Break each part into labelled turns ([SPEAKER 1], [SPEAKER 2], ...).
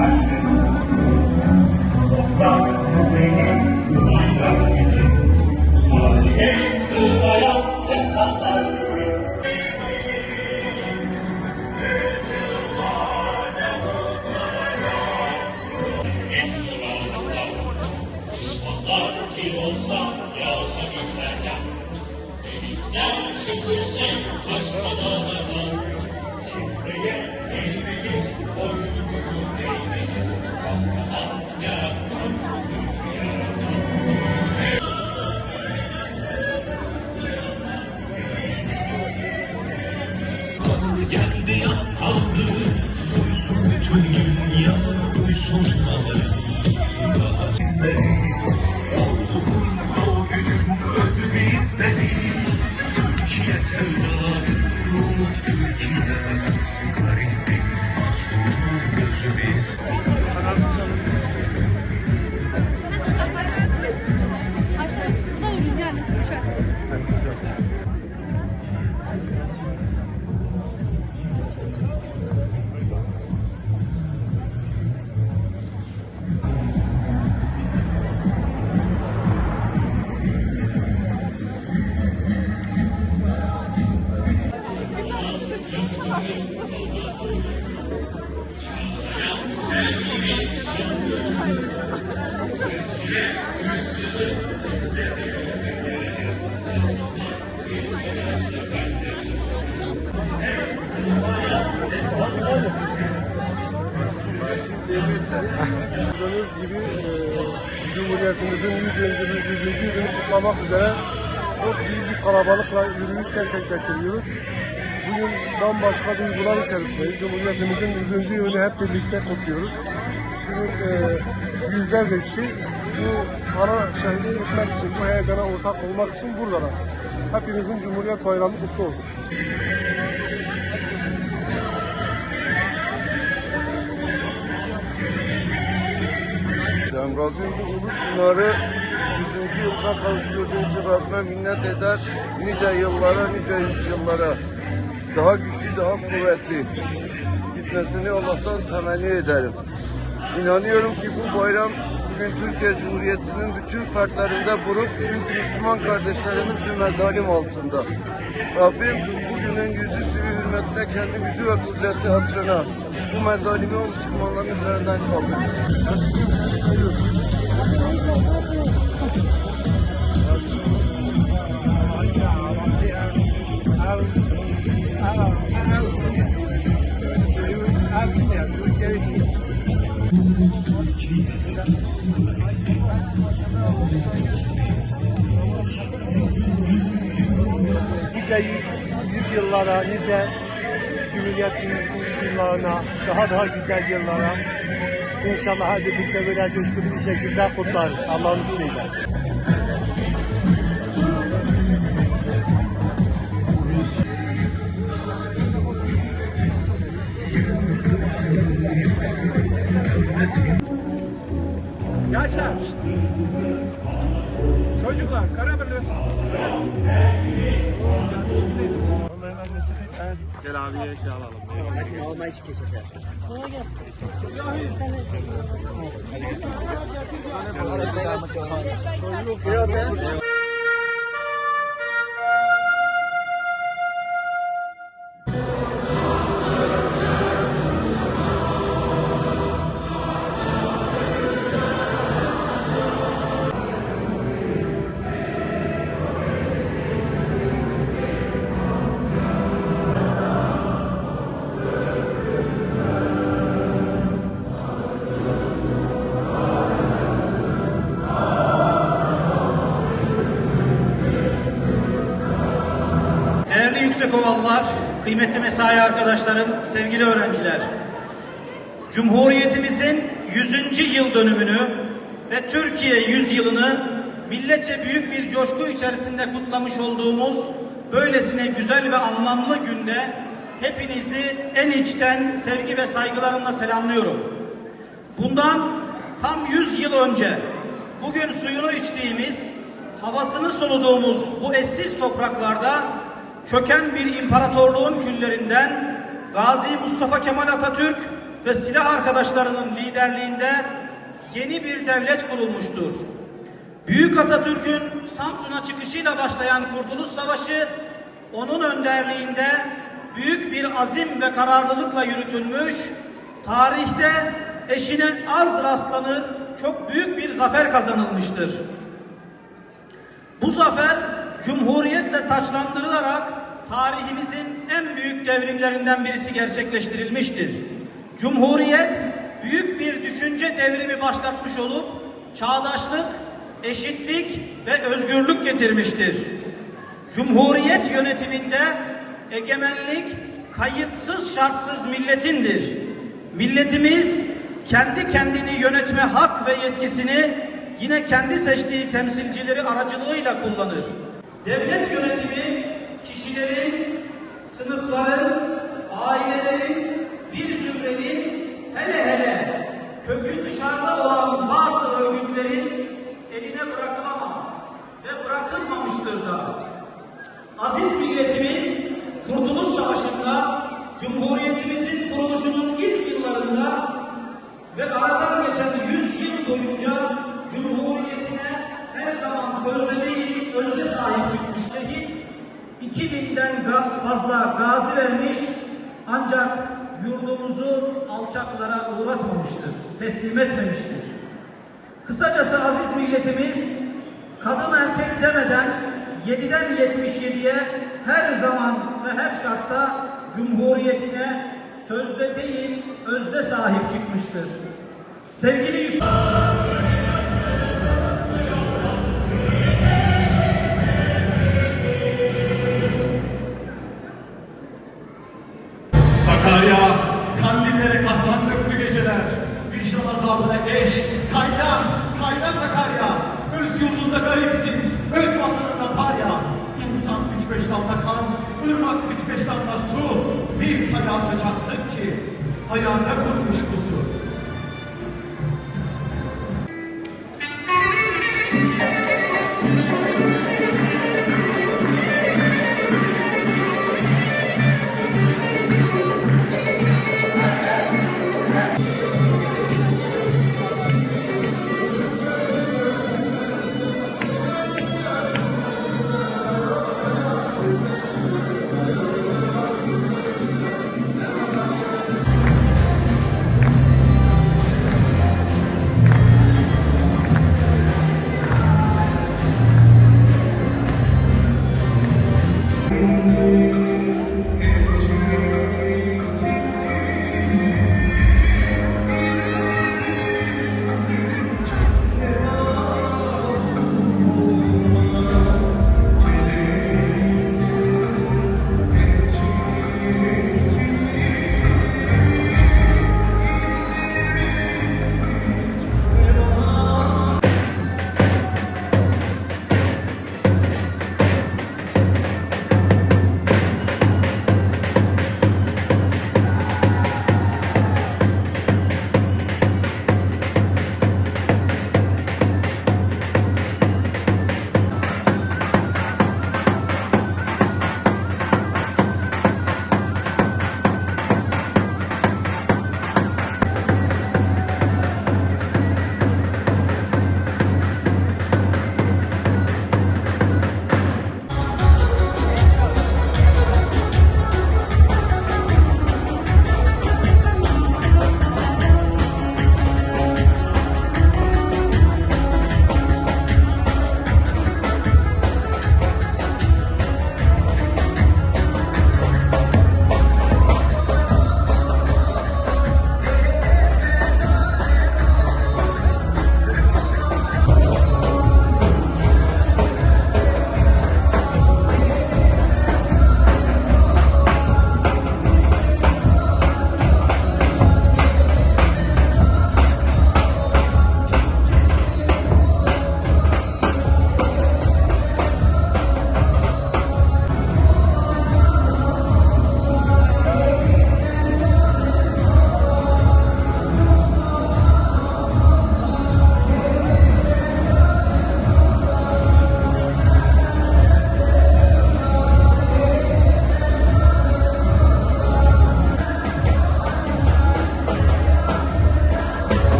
[SPEAKER 1] Amen. Geldi yaslandı Uyusun bütün dünya Uyusun sizleri Oğlumun o gücün özü bizleri Türkiye sevdalı Umut Türkiye
[SPEAKER 2] Gördüğünüz gibi e, Cumhuriyetimizin 100. yılını, 100. yılını kutlamak üzere çok büyük bir kalabalıkla yürüyüş gerçekleştiriyoruz. Bugün bambaşka duygular içerisindeyiz. Cumhuriyetimizin 100. yılını hep birlikte kutluyoruz. Bugün e, yüzlerce kişi bu ana şehri gitmek için, bu heyecana ortak olmak için buradalar. Hepimizin Cumhuriyet Bayramı kutlu olsun.
[SPEAKER 3] Cemraz'ın bu ulu çınarı 100. yılına kavuşturduğu için Rabbime minnet eder. Nice yıllara, nice yüzyıllara daha güçlü, daha kuvvetli gitmesini Allah'tan temenni ederim. İnanıyorum ki bu bayram bugün Türkiye Cumhuriyeti'nin bütün fertlerinde buruk çünkü Müslüman kardeşlerimiz bir mezalim altında. Rabbim bugünün yüzü suyu hürmetine kendi gücü ve kudreti hatırına bu mezalimi o Müslümanların üzerinden kaldırsın.
[SPEAKER 2] Yüzyıllara, nice Cumhuriyetimizin yüzyıllarına, daha daha güzel yıllara inşallah hep birlikte böyle coşkulu bir şekilde kutlarız. Allah'ın izniyle.
[SPEAKER 4] Yaşa. Çocuklar karabırlı. Gel abiye şey alalım.
[SPEAKER 5] Değerli Yüksekovalılar, kıymetli mesai arkadaşlarım, sevgili öğrenciler. Cumhuriyetimizin 100. yıl dönümünü ve Türkiye 100 yılını milletçe büyük bir coşku içerisinde kutlamış olduğumuz böylesine güzel ve anlamlı günde hepinizi en içten sevgi ve saygılarımla selamlıyorum. Bundan tam 100 yıl önce bugün suyunu içtiğimiz, havasını soluduğumuz bu eşsiz topraklarda çöken bir imparatorluğun küllerinden Gazi Mustafa Kemal Atatürk ve silah arkadaşlarının liderliğinde yeni bir devlet kurulmuştur. Büyük Atatürk'ün Samsun'a çıkışıyla başlayan Kurtuluş Savaşı onun önderliğinde büyük bir azim ve kararlılıkla yürütülmüş, tarihte eşine az rastlanır çok büyük bir zafer kazanılmıştır. Bu zafer Cumhuriyetle taçlandırılarak tarihimizin en büyük devrimlerinden birisi gerçekleştirilmiştir. Cumhuriyet büyük bir düşünce devrimi başlatmış olup çağdaşlık, eşitlik ve özgürlük getirmiştir. Cumhuriyet yönetiminde egemenlik kayıtsız şartsız milletindir. Milletimiz kendi kendini yönetme hak ve yetkisini yine kendi seçtiği temsilcileri aracılığıyla kullanır. Devlet yönetimi kişilerin, sınıfların, ailelerin, bir zümrenin hele hele kökü dışarıda olan bazı örgütlerin ancak yurdumuzu alçaklara uğratmamıştır, teslim etmemiştir. Kısacası aziz milletimiz kadın erkek demeden 7'den 77'ye her zaman ve her şartta Cumhuriyetine sözde değil özde sahip çıkmıştır. Sevgili yüksek...
[SPEAKER 6] su. Bir hayata çattık ki, hayata kurmuş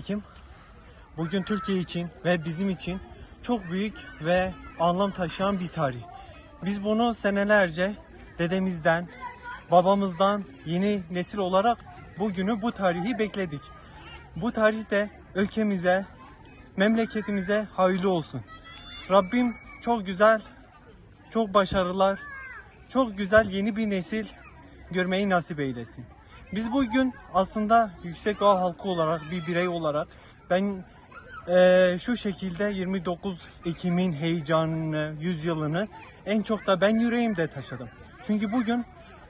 [SPEAKER 6] kuzu.
[SPEAKER 7] 29 Ekim bugün Türkiye için ve bizim için çok büyük ve anlam taşıyan bir tarih. Biz bunu senelerce dedemizden, babamızdan yeni nesil olarak bugünü bu tarihi bekledik. Bu tarihte ülkemize, memleketimize hayırlı olsun. Rabbim çok güzel, çok başarılar, çok güzel yeni bir nesil görmeyi nasip eylesin. Biz bugün aslında Yüksek Ağa halkı olarak, bir birey olarak ben eee, şu şekilde 29 Ekim'in heyecanını, yüzyılını en çok da ben yüreğimde taşıdım. Çünkü bugün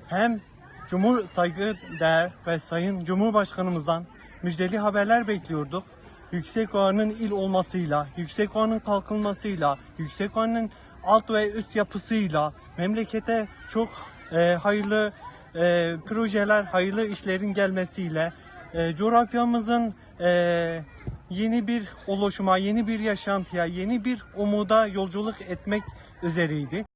[SPEAKER 7] hem Cumhur saygıdeğer ve Sayın Cumhurbaşkanımızdan müjdeli haberler bekliyorduk. Yüksek Ova'nın il olmasıyla, Yüksek Ova'nın kalkınmasıyla, Yüksek Ova'nın alt ve üst yapısıyla memlekete çok e, hayırlı e, projeler, hayırlı işlerin gelmesiyle e, coğrafyamızın e, yeni bir oluşuma, yeni bir yaşantıya, yeni bir umuda yolculuk etmek üzereydi.